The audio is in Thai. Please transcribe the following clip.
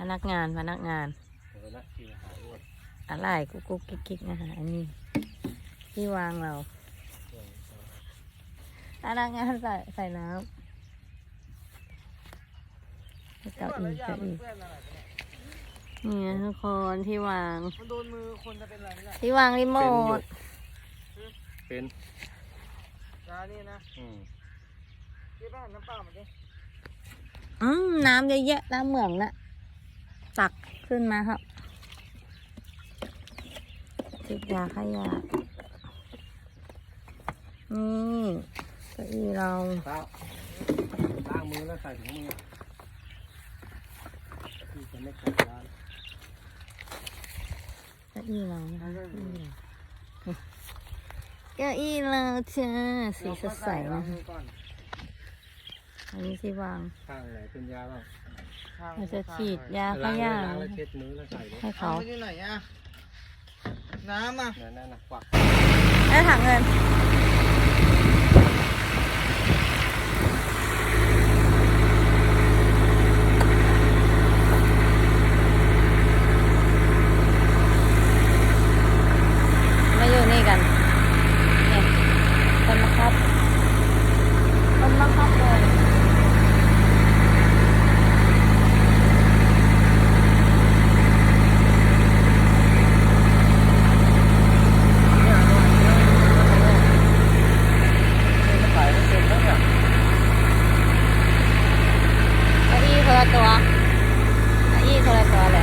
พนักงานพนักงานเดี๋ยวนะกินหายอ้วนอะไรกุ๊กกุ๊กกิ๊กกิ๊กนะคะอันนี้ ที่วางเราพนักงานใส่ใส่น้ำเก้าอี้เก้าอี้เพื่อนอะไรไปนี่เนี่ยนะทุกคนที่วางมันโดนมือคนจะเป็นอะไรไม่ได้ที่วางรีโมทเป็นร้านนี้นะอืมพี่บ้านน้ำเปล่ามันดิอืมน้ำเยอะๆน้ำเหมืองนะ ตักขึ้นมาครับจิบยาขยะนี่เก้าอี้เราล้างมือแล้วใส่ถุงมือที่จะไม่ขัดร้านเก้าอี้เราเก้าอี้เราเจ้าสีสดใสล้านะอันนี้ที่วางข้างไหนเป็นยาบ้าง เราจะฉีดยาขล้างยะล้างแล้วเช็ดมือแล้วใส่เลยให้เอาเขาไปที่ไหนอะน้ำอะนั่นนั่นนะกวัก แล้วถังเงิน 过来过来。